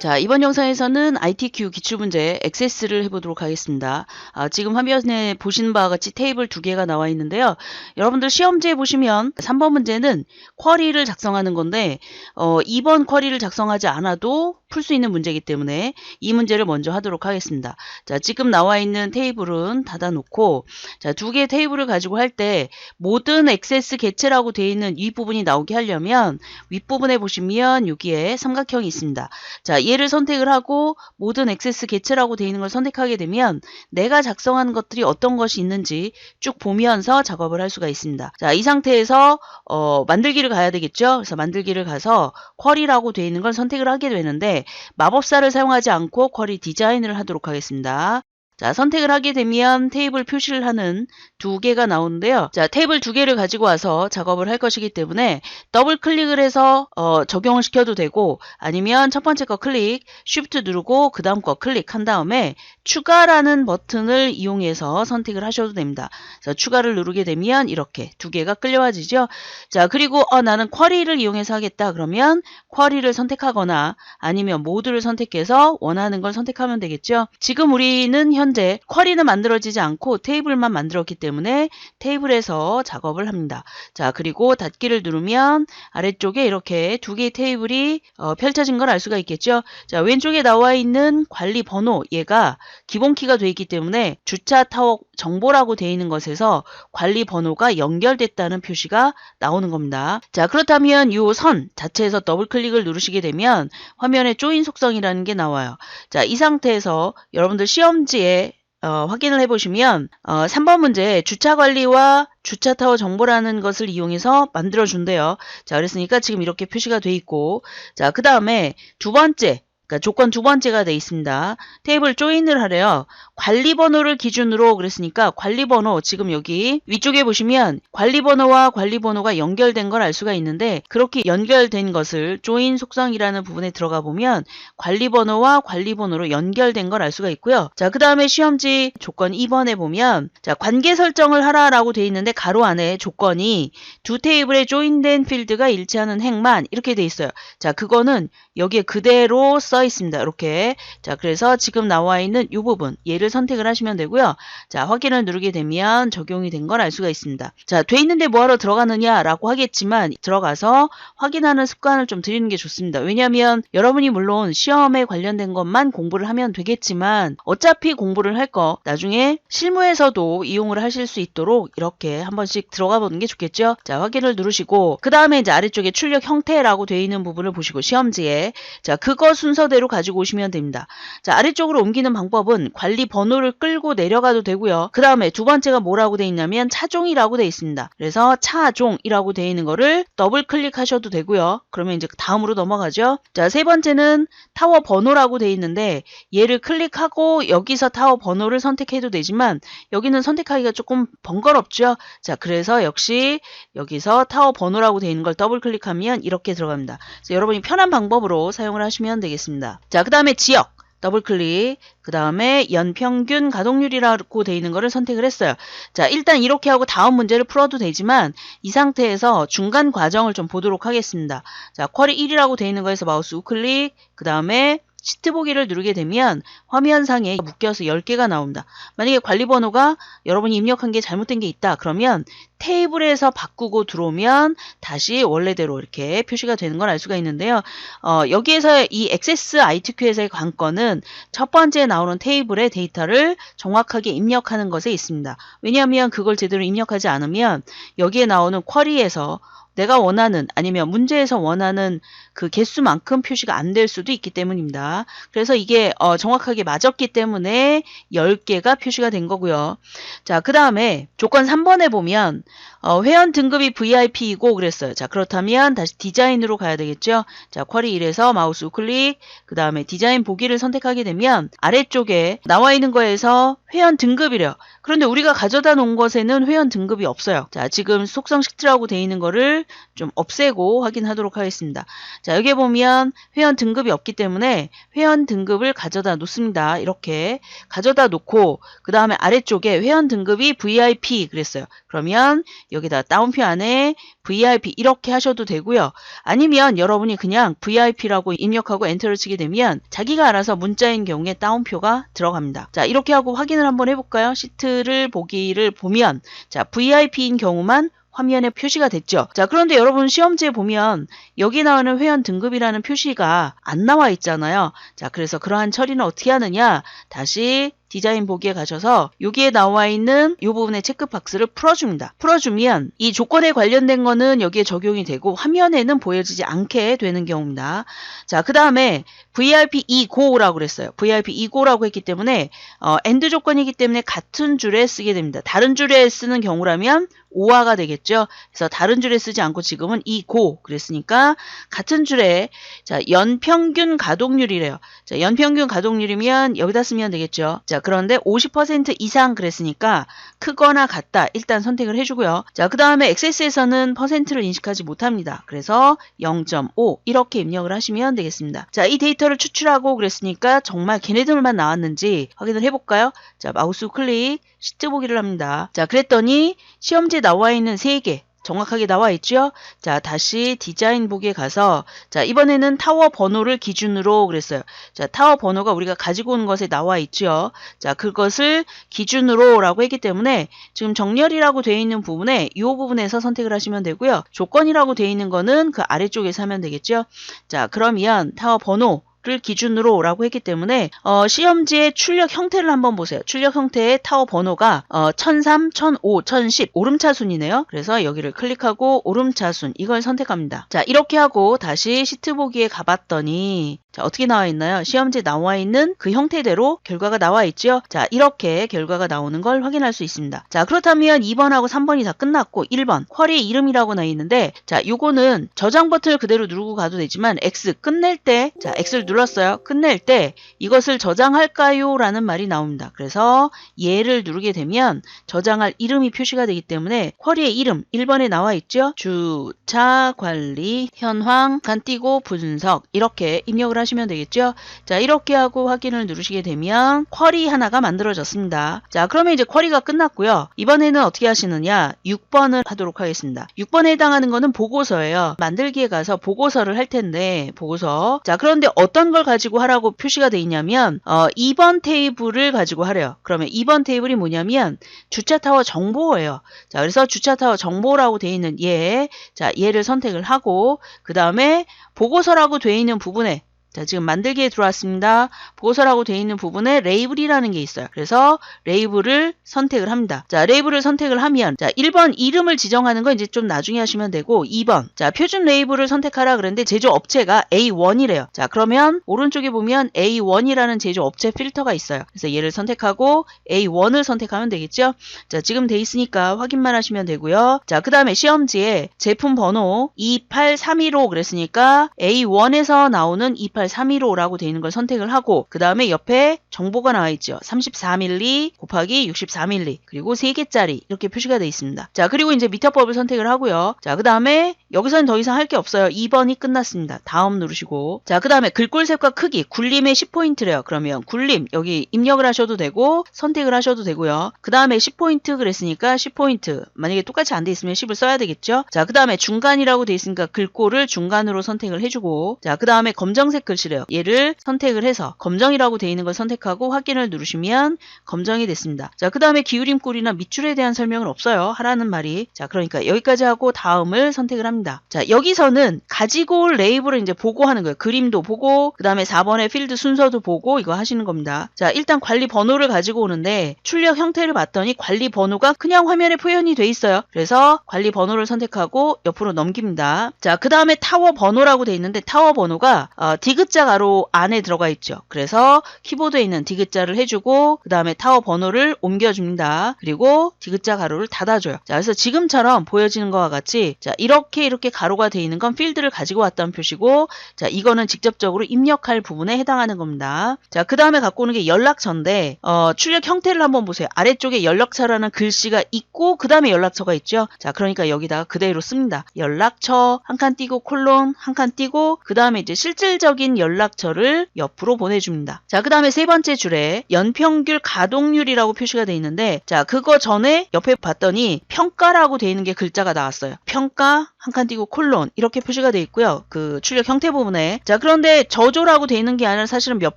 자, 이번 영상에서는 ITQ 기출문제 액세스를 해보도록 하겠습니다. 아, 지금 화면에 보시는 바와 같이 테이블 두 개가 나와 있는데요. 여러분들 시험지에 보시면 3번 문제는 쿼리를 작성하는 건데 어, 2번 쿼리를 작성하지 않아도 풀 수 있는 문제이기 때문에 이 문제를 먼저 하도록 하겠습니다. 자, 지금 나와 있는 테이블은 닫아놓고 자, 두 개의 테이블을 가지고 할 때 모든 액세스 개체라고 되어 있는 윗부분이 나오게 하려면 윗부분에 보시면 여기에 삼각형이 있습니다. 자, 얘를 선택을 하고 모든 액세스 개체라고 되어 있는 걸 선택하게 되면 내가 작성한 것들이 어떤 것이 있는지 쭉 보면서 작업을 할 수가 있습니다. 자, 이 상태에서 어, 만들기를 가야 되겠죠? 그래서 만들기를 가서 쿼리라고 되어 있는 걸 선택을 하게 되는데 마법사를 사용하지 않고 쿼리 디자인을 하도록 하겠습니다. 자, 선택을 하게 되면 테이블 표시를 하는 두 개가 나오는데요. 자, 테이블 두 개를 가지고 와서 작업을 할 것이기 때문에 더블 클릭을 해서 어, 적용을 시켜도 되고 아니면 첫 번째 거 클릭, 쉬프트 누르고 그 다음 거 클릭한 다음에 추가라는 버튼을 이용해서 선택을 하셔도 됩니다. 그래서 추가를 누르게 되면 이렇게 두 개가 끌려와지죠. 자, 그리고 어, 나는 쿼리를 이용해서 하겠다. 그러면 쿼리를 선택하거나 아니면 모두를 선택해서 원하는 걸 선택하면 되겠죠. 지금 우리는 현재 쿼리는 만들어지지 않고 테이블만 만들었기 때문에 테이블에서 작업을 합니다. 자, 그리고 닫기를 누르면 아래쪽에 이렇게 두 개의 테이블이 어, 펼쳐진 걸 알 수가 있겠죠. 자, 왼쪽에 나와 있는 관리 번호 얘가 기본 키가 되어 있기 때문에 주차 타워 정보라고 되어 있는 것에서 관리 번호가 연결됐다는 표시가 나오는 겁니다. 자, 그렇다면 이 선 자체에서 더블 클릭을 누르시게 되면 화면에 조인 속성이라는 게 나와요. 자, 이 상태에서 여러분들 시험지에 어, 확인을 해보시면 어, 3번 문제 주차 관리와 주차 타워 정보라는 것을 이용해서 만들어 준대요. 자, 그랬으니까 지금 이렇게 표시가 돼 있고 자, 그 다음에 두 번째 그러니까 조건 두 번째가 돼 있습니다. 테이블 조인을 하래요. 관리 번호를 기준으로 그랬으니까 관리 번호 지금 여기 위쪽에 보시면 관리 번호와 관리 번호가 연결된 걸 알 수가 있는데 그렇게 연결된 것을 조인 속성이라는 부분에 들어가 보면 관리 번호와 관리 번호로 연결된 걸 알 수가 있고요. 자, 그다음에 시험지 조건 2번에 보면 자, 관계 설정을 하라라고 돼 있는데 가로 안에 조건이 두 테이블에 조인된 필드가 일치하는 행만 이렇게 돼 있어요. 자, 그거는 여기에 그대로 써 있습니다. 이렇게. 자, 그래서 지금 나와 있는 이 부분, 얘를 선택을 하시면 되고요. 자, 확인을 누르게 되면 적용이 된 걸 알 수가 있습니다. 자, 돼 있는데 뭐하러 들어가느냐라고 하겠지만 들어가서 확인하는 습관을 좀 들이는 게 좋습니다. 왜냐하면 여러분이 물론 시험에 관련된 것만 공부를 하면 되겠지만 어차피 공부를 할 거 나중에 실무에서도 이용을 하실 수 있도록 이렇게 한 번씩 들어가 보는 게 좋겠죠. 자, 확인을 누르시고 그 다음에 이제 아래쪽에 출력 형태라고 되어 있는 부분을 보시고 시험지에 자, 그거 순서 대로 가지고 오시면 됩니다. 자, 아래쪽으로 옮기는 방법은 관리 번호를 끌고 내려가도 되고요. 그 다음에 두 번째가 뭐라고 되어 있냐면 차종이라고 되어 있습니다. 그래서 차종이라고 되어 있는 거를 더블 클릭하셔도 되고요. 그러면 이제 다음으로 넘어가죠. 자, 세 번째는 타워 번호라고 되어 있는데 얘를 클릭하고 여기서 타워 번호를 선택해도 되지만 여기는 선택하기가 조금 번거롭죠. 자, 그래서 역시 여기서 타워 번호라고 되어 있는 걸 더블 클릭하면 이렇게 들어갑니다. 여러분이 편한 방법으로 사용을 하시면 되겠습니다. 자, 그 다음에 지역. 더블 클릭. 그 다음에 연평균 가동률이라고 되어 있는 거를 선택을 했어요. 자, 일단 이렇게 하고 다음 문제를 풀어도 되지만 이 상태에서 중간 과정을 좀 보도록 하겠습니다. 자, 쿼리 1이라고 되어 있는 거에서 마우스 우클릭. 그 다음에 시트 보기를 누르게 되면 화면상에 묶여서 10개가 나옵니다. 만약에 관리 번호가 여러분이 입력한 게 잘못된 게 있다. 그러면 테이블에서 바꾸고 들어오면 다시 원래대로 이렇게 표시가 되는 걸 알 수가 있는데요. 어, 여기에서 이 액세스 ITQ에서의 관건은 첫 번째 나오는 테이블의 데이터를 정확하게 입력하는 것에 있습니다. 왜냐하면 그걸 제대로 입력하지 않으면 여기에 나오는 쿼리에서 내가 원하는 아니면 문제에서 원하는 그 개수만큼 표시가 안 될 수도 있기 때문입니다. 그래서 이게 어, 정확하게 맞았기 때문에 10개가 표시가 된 거고요. 자, 그 다음에 조건 3번에 보면 어, 회원 등급이 VIP이고 그랬어요. 자, 그렇다면 다시 디자인으로 가야 되겠죠. 자, 쿼리 1에서 마우스 우클릭, 그 다음에 디자인 보기를 선택하게 되면 아래쪽에 나와 있는 거에서 회원 등급이래요. 그런데 우리가 가져다 놓은 것에는 회원 등급이 없어요. 자, 지금 속성 식트라고 돼 있는 거를 좀 없애고 확인하도록 하겠습니다. 자, 여기에 보면 회원 등급이 없기 때문에 회원 등급을 가져다 놓습니다. 이렇게 가져다 놓고 그 다음에 아래쪽에 회원 등급이 VIP 그랬어요. 그러면 여기다 따옴표 안에 VIP 이렇게 하셔도 되고요. 아니면 여러분이 그냥 VIP라고 입력하고 엔터를 치게 되면 자기가 알아서 문자인 경우에 따옴표가 들어갑니다. 자, 이렇게 하고 확인을 한번 해볼까요? 시트를 보기를 보면 자, VIP인 경우만 화면에 표시가 됐죠. 자, 그런데 여러분 시험지에 보면 여기 나오는 회원 등급이라는 표시가 안 나와 있잖아요. 자, 그래서 그러한 처리는 어떻게 하느냐? 다시 디자인 보기에 가셔서 여기에 나와 있는 이 부분의 체크박스를 풀어줍니다. 풀어주면 이 조건에 관련된 거는 여기에 적용이 되고 화면에는 보여지지 않게 되는 경우입니다. 자, 그 다음에 VIP 2고라고 그랬어요. VIP 2고라고 했기 때문에 어, 엔드 조건이기 때문에 같은 줄에 쓰게 됩니다. 다른 줄에 쓰는 경우라면 5화가 되겠죠. 그래서 다른 줄에 쓰지 않고 지금은 2고 그랬으니까 같은 줄에 자 연평균 가동률이래요. 자 연평균 가동률이면 여기다 쓰면 되겠죠. 자 그런데 50% 이상 그랬으니까 크거나 같다 일단 선택을 해주고요. 자 그 다음에 XS에서는 퍼센트를 인식하지 못합니다. 그래서 0.5 이렇게 입력을 하시면 되겠습니다. 자 이 데이터를 추출하고 그랬으니까 정말 걔네들만 나왔는지 확인을 해볼까요? 자 마우스 클릭 시트 보기를 합니다. 자 그랬더니 시험지에 나와 있는 3개 정확하게 나와 있죠? 자, 다시 디자인 보기에 가서 자, 이번에는 타워 번호를 기준으로 그랬어요. 자, 타워 번호가 우리가 가지고 온 것에 나와 있죠. 자, 그것을 기준으로라고 했기 때문에 지금 정렬이라고 되어 있는 부분에 이 부분에서 선택을 하시면 되고요. 조건이라고 되어 있는 거는 그 아래쪽에서 하면 되겠죠. 자, 그러면 타워 번호 를 기준으로 라고 했기 때문에 어, 시험지의 출력 형태를 한번 보세요. 출력 형태의 타워 번호가 어, 1003, 1005, 1010 오름차순이네요. 그래서 여기를 클릭하고 오름차순 이걸 선택합니다. 자 이렇게 하고 다시 시트 보기에 가봤더니 자, 어떻게 나와 있나요? 시험지에 나와 있는 그 형태대로 결과가 나와 있죠? 자, 이렇게 결과가 나오는 걸 확인할 수 있습니다. 자, 그렇다면 2번하고 3번이 다 끝났고 1번 쿼리의 이름이라고 나와 있는데 자, 요거는 저장 버튼을 그대로 누르고 가도 되지만 X 끝낼 때 자, X를 눌렀어요. 끝낼 때 이것을 저장할까요? 라는 말이 나옵니다. 그래서 얘를 누르게 되면 저장할 이름이 표시가 되기 때문에 쿼리의 이름 1번에 나와 있죠? 주차 관리 현황 간 띄고 분석 이렇게 입력을 하시면 되겠죠? 자, 이렇게 하고 확인을 누르시게 되면 쿼리 하나가 만들어졌습니다. 자, 그러면 이제 쿼리가 끝났고요. 이번에는 어떻게 하시느냐? 6번을 하도록 하겠습니다. 6번에 해당하는 거는 보고서예요. 만들기에 가서 보고서를 할 텐데, 보고서. 자, 그런데 어떤 걸 가지고 하라고 표시가 돼 있냐면, 어, 2번 테이블을 가지고 하래요. 그러면 2번 테이블이 뭐냐면, 주차타워 정보예요. 자, 그래서 주차타워 정보라고 돼 있는 얘, 자, 얘를 선택을 하고, 그 다음에 보고서라고 돼 있는 부분에 자, 지금 만들기에 들어왔습니다. 보고서라고 되어 있는 부분에 레이블이라는 게 있어요. 그래서 레이블을 선택을 합니다. 자, 레이블을 선택을 하면 자, 1번 이름을 지정하는 건 이제 좀 나중에 하시면 되고 2번 자, 표준 레이블을 선택하라 그랬는데 제조업체가 A1이래요. 자, 그러면 오른쪽에 보면 A1이라는 제조업체 필터가 있어요. 그래서 얘를 선택하고 A1을 선택하면 되겠죠? 자, 지금 돼 있으니까 확인만 하시면 되고요. 자, 그 다음에 시험지에 제품 번호 28315 그랬으니까 A1에서 나오는 28 315라고 되어 있는 걸 선택을 하고 그 다음에 옆에 정보가 나와 있죠. 34mm 곱하기 64mm 그리고 3개짜리 이렇게 표시가 되어 있습니다. 자 그리고 이제 미터법을 선택을 하고요. 자그 다음에 여기서는 더 이상 할 게 없어요. 2번이 끝났습니다. 다음 누르시고 자그 다음에 글꼴색과 크기 굴림의 10포인트래요. 그러면 굴림 여기 입력을 하셔도 되고 선택을 하셔도 되고요. 그 다음에 10포인트 그랬으니까 10포인트 만약에 똑같이 안 돼 있으면 10을 써야 되겠죠. 자그 다음에 중간이라고 돼 있으니까 글꼴을 중간으로 선택을 해주고 자그 다음에 검정색 글씨래요. 얘를 선택을 해서 검정이라고 되어 있는 걸 선택하고 확인을 누르시면 검정이 됐습니다. 자, 그 다음에 기울임꼴이나 밑줄에 대한 설명은 없어요. 하라는 말이. 자, 그러니까 여기까지 하고 다음을 선택을 합니다. 자, 여기서는 가지고 올 레이블을 이제 보고 하는 거예요. 그림도 보고, 그 다음에 4번의 필드 순서도 보고 이거 하시는 겁니다. 자, 일단 관리 번호를 가지고 오는데 출력 형태를 봤더니 관리 번호가 그냥 화면에 표현이 돼 있어요. 그래서 관리 번호를 선택하고 옆으로 넘깁니다. 자, 그 다음에 타워 번호라고 돼 있는데 타워 번호가 어, 디귿 디귿자 가로 안에 들어가 있죠. 그래서 키보드에 있는 디귿자를 해주고 그 다음에 타워 번호를 옮겨줍니다. 그리고 디귿자 가로를 닫아줘요. 자, 그래서 지금처럼 보여지는 것과 같이 자 이렇게 이렇게 가로가 돼 있는 건 필드를 가지고 왔다는 표시고 자 이거는 직접적으로 입력할 부분에 해당하는 겁니다. 자, 그 다음에 갖고 오는 게 연락처인데 어, 출력 형태를 한번 보세요. 아래쪽에 연락처라는 글씨가 있고 그 다음에 연락처가 있죠. 자, 그러니까 여기다가 그대로 씁니다. 연락처 한 칸 띄고 콜론 한 칸 띄고 그 다음에 이제 실질적인 연락처를 옆으로 보내줍니다. 자, 그 다음에 세 번째 줄에 연평균 가동률이라고 표시가 돼 있는데 자, 그거 전에 옆에 봤더니 평가라고 돼 있는 게 글자가 나왔어요. 평가 한 칸 띄고 콜론 이렇게 표시가 돼 있고요. 그 출력 형태 부분에 자, 그런데 저조라고 돼 있는 게 아니라 사실은 몇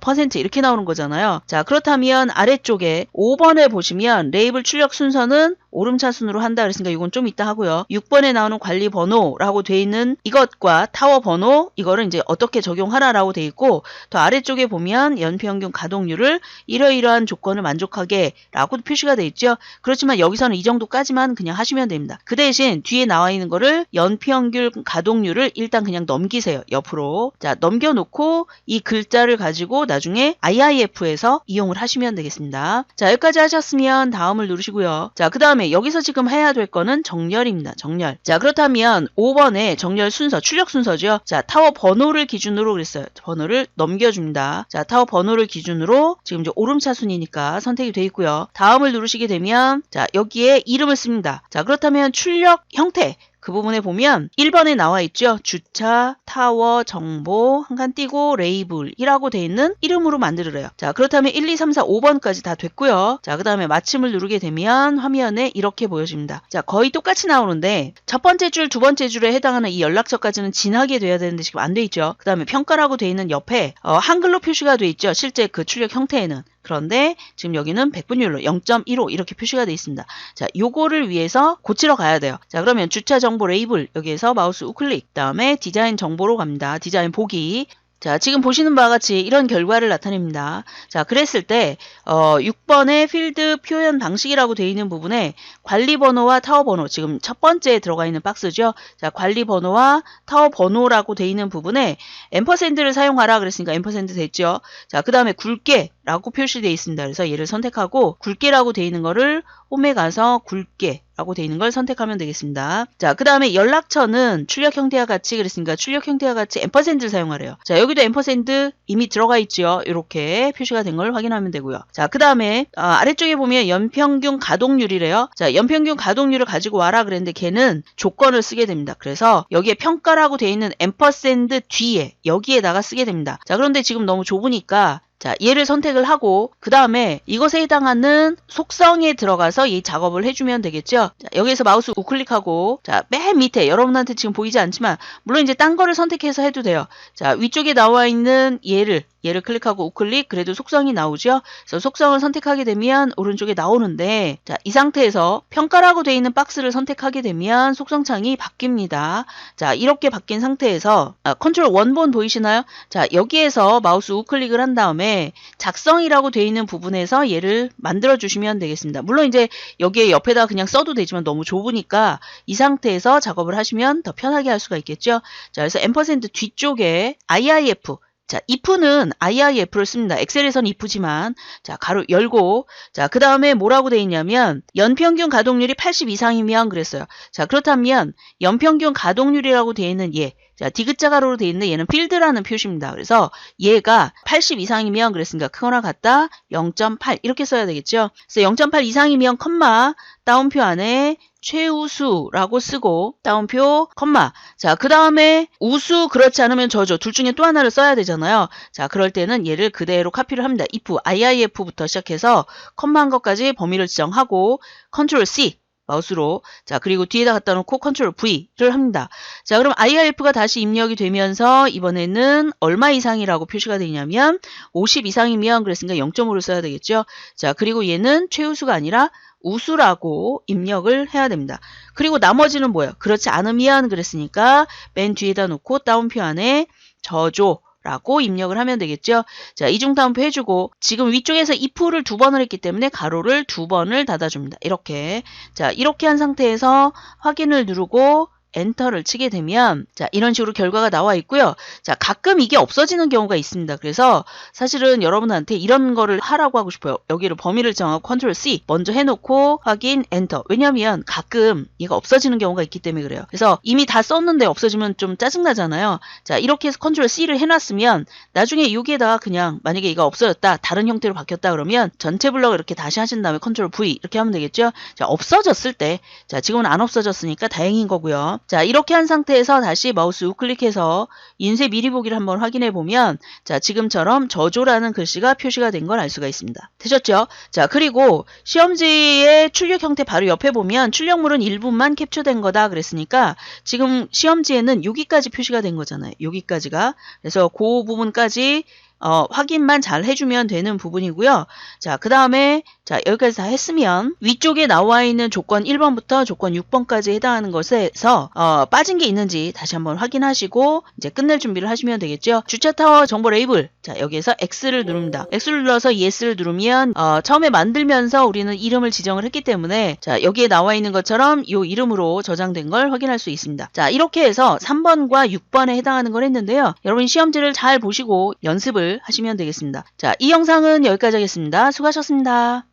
퍼센트 이렇게 나오는 거잖아요. 자, 그렇다면 아래쪽에 5번에 보시면 레이블 출력 순서는 오름차순으로 한다 그랬으니까 이건 좀 이따 하고요. 6번에 나오는 관리 번호라고 돼 있는 이것과 타워 번호 이거를 이제 어떻게 적용하라라고 돼 있고 더 아래쪽에 보면 연평균 가동률을 이러이러한 조건을 만족하게 라고 표시가 돼 있죠. 그렇지만 여기서는 이 정도까지만 그냥 하시면 됩니다. 그 대신 뒤에 나와 있는 거를 연평균 가동률을 일단 그냥 넘기세요. 옆으로. 자, 넘겨놓고 이 글자를 가지고 나중에 IIF에서 이용을 하시면 되겠습니다. 자, 여기까지 하셨으면 다음을 누르시고요. 자, 그 다음에 여기서 지금 해야 될 거는 정렬입니다. 정렬. 자, 그렇다면 5번에 정렬 순서, 출력 순서죠. 자, 타워 번호를 기준으로 그랬어요. 번호를 넘겨줍니다. 자, 타워 번호를 기준으로 지금 이제 오름차순이니까 선택이 돼 있고요. 다음을 누르시게 되면 자, 여기에 이름을 씁니다. 자, 그렇다면 출력 형태 그 부분에 보면 1번에 나와 있죠. 주차, 타워, 정보, 한칸 띄고 레이블이라고 돼 있는 이름으로 만들으래요. 자, 그렇다면 1, 2, 3, 4, 5번까지 다 됐고요. 자, 그 다음에 마침을 누르게 되면 화면에 이렇게 보여집니다. 자, 거의 똑같이 나오는데 첫 번째 줄, 두 번째 줄에 해당하는 이 연락처까지는 진하게 돼야 되는데 지금 안 돼 있죠. 그 다음에 평가라고 돼 있는 옆에 어, 한글로 표시가 돼 있죠. 실제 그 출력 형태에는. 그런데 지금 여기는 백분율로 0.15 이렇게 표시가 되어 있습니다. 자, 요거를 위해서 고치러 가야 돼요. 자, 그러면 주차 정보 레이블 여기에서 마우스 우클릭 다음에 디자인 정보로 갑니다. 디자인 보기 자, 지금 보시는 바와 같이 이런 결과를 나타냅니다. 자, 그랬을 때 어, 6번의 필드 표현 방식이라고 되어 있는 부분에 관리 번호와 타워 번호, 지금 첫 번째에 들어가 있는 박스죠. 자, 관리 번호와 타워 번호라고 되어 있는 부분에 앰퍼샌드를 사용하라 그랬으니까 앰퍼샌드 됐죠. 자, 그 다음에 굵게 라고 표시되어 있습니다. 그래서 얘를 선택하고 굵게라고 되어 있는 거를 홈에 가서 굵게 라고 되어 있는 걸 선택하면 되겠습니다. 자, 그 다음에 연락처는 출력 형태와 같이 그랬으니까 출력 형태와 같이 앰퍼샌드를 사용하래요. 자, 여기도 앰퍼샌드 이미 들어가 있죠. 이렇게 표시가 된 걸 확인하면 되고요. 자, 그 다음에 어, 아래쪽에 보면 연평균 가동률이래요. 자, 연평균 가동률을 가지고 와라 그랬는데 걔는 조건을 쓰게 됩니다. 그래서 여기에 평가라고 되어 있는 앰퍼샌드 뒤에 여기에다가 쓰게 됩니다. 자, 그런데 지금 너무 좁으니까 자, 얘를 선택을 하고 그 다음에 이것에 해당하는 속성에 들어가서 이 작업을 해주면 되겠죠. 자, 여기에서 마우스 우클릭하고 자, 맨 밑에 여러분한테 지금 보이지 않지만 물론 이제 딴 거를 선택해서 해도 돼요. 자, 위쪽에 나와 있는 얘를 얘를 클릭하고 우클릭 그래도 속성이 나오죠. 그래서 속성을 선택하게 되면 오른쪽에 나오는데 자, 이 상태에서 평가라고 되어 있는 박스를 선택하게 되면 속성 창이 바뀝니다. 자, 이렇게 바뀐 상태에서 아, 컨트롤 원본 보이시나요? 자, 여기에서 마우스 우클릭을 한 다음에 작성이라고 되어 있는 부분에서 얘를 만들어 주시면 되겠습니다. 물론 이제 여기에 옆에다 그냥 써도 되지만 너무 좁으니까 이 상태에서 작업을 하시면 더 편하게 할 수가 있겠죠. 자, 그래서 앰퍼센트 뒤쪽에 IIF 자, if는 IIF를 씁니다. 엑셀에선 if지만 자, 가로 열고 자, 그 다음에 뭐라고 돼 있냐면 연평균 가동률이 80 이상이면 그랬어요. 자, 그렇다면 연평균 가동률이라고 돼 있는 얘 자, 디귿자 가로로 돼 있는 얘는 필드라는 표시입니다. 그래서 얘가 80 이상이면 그랬으니까 크거나 같다 0.8 이렇게 써야 되겠죠. 그래서 0.8 이상이면 컴마 다운표 안에 최우수라고 쓰고 다운표 컴마. 자 그 다음에 우수 그렇지 않으면 저죠. 둘 중에 또 하나를 써야 되잖아요. 자 그럴 때는 얘를 그대로 카피를 합니다. if iif부터 시작해서 컴마 한 것까지 범위를 지정하고 컨트롤 C 마우스로 자 그리고 뒤에다 갖다 놓고 컨트롤 V를 합니다. 자 그럼 IRF가 다시 입력이 되면서 이번에는 얼마 이상이라고 표시가 되냐면 50 이상이면 그랬으니까 0.5를 써야 되겠죠. 자 그리고 얘는 최우수가 아니라 우수라고 입력을 해야 됩니다. 그리고 나머지는 뭐예요? 그렇지 않으면 그랬으니까 맨 뒤에다 놓고 다운표 안에 저조 라고 입력을 하면 되겠죠. 자, 이중 다운표 해주고 지금 위쪽에서 if를 두 번을 했기 때문에 가로를 두 번을 닫아줍니다. 이렇게 자 이렇게 한 상태에서 확인을 누르고 엔터를 치게 되면 자 이런 식으로 결과가 나와 있고요. 자 가끔 이게 없어지는 경우가 있습니다. 그래서 사실은 여러분한테 이런 거를 하라고 하고 싶어요. 여기를 범위를 정하고 컨트롤 C 먼저 해놓고 확인 엔터. 왜냐하면 가끔 얘가 없어지는 경우가 있기 때문에 그래요. 그래서 이미 다 썼는데 없어지면 좀 짜증나잖아요. 자 이렇게 해서 컨트롤 C를 해놨으면 나중에 여기에다가 그냥 만약에 얘가 없어졌다 다른 형태로 바뀌었다 그러면 전체 블럭을 이렇게 다시 하신 다음에 컨트롤 V 이렇게 하면 되겠죠. 자 없어졌을 때 자 지금은 안 없어졌으니까 다행인 거고요. 자 이렇게 한 상태에서 다시 마우스 우클릭해서 인쇄 미리 보기를 한번 확인해 보면 자 지금처럼 저조라는 글씨가 표시가 된 걸 알 수가 있습니다. 되셨죠? 자 그리고 시험지의 출력 형태 바로 옆에 보면 출력물은 일부만 캡처된 거다 그랬으니까 지금 시험지에는 여기까지 표시가 된 거잖아요. 여기까지가 그래서 그 부분까지 어, 확인만 잘 해주면 되는 부분이고요. 자, 그 다음에 자 여기까지 다 했으면 위쪽에 나와 있는 조건 1번부터 조건 6번까지 해당하는 것에서 어, 빠진 게 있는지 다시 한번 확인하시고 이제 끝낼 준비를 하시면 되겠죠. 주차 타워 정보 레이블 자 여기에서 X를 누릅니다. X를 눌러서 ES를 누르면 어, 처음에 만들면서 우리는 이름을 지정을 했기 때문에 자 여기에 나와 있는 것처럼 이 이름으로 저장된 걸 확인할 수 있습니다. 자 이렇게 해서 3번과 6번에 해당하는 걸 했는데요. 여러분 시험지를 잘 보시고 연습을 하시면 되겠습니다. 자 이 영상은 여기까지 하겠습니다. 수고하셨습니다.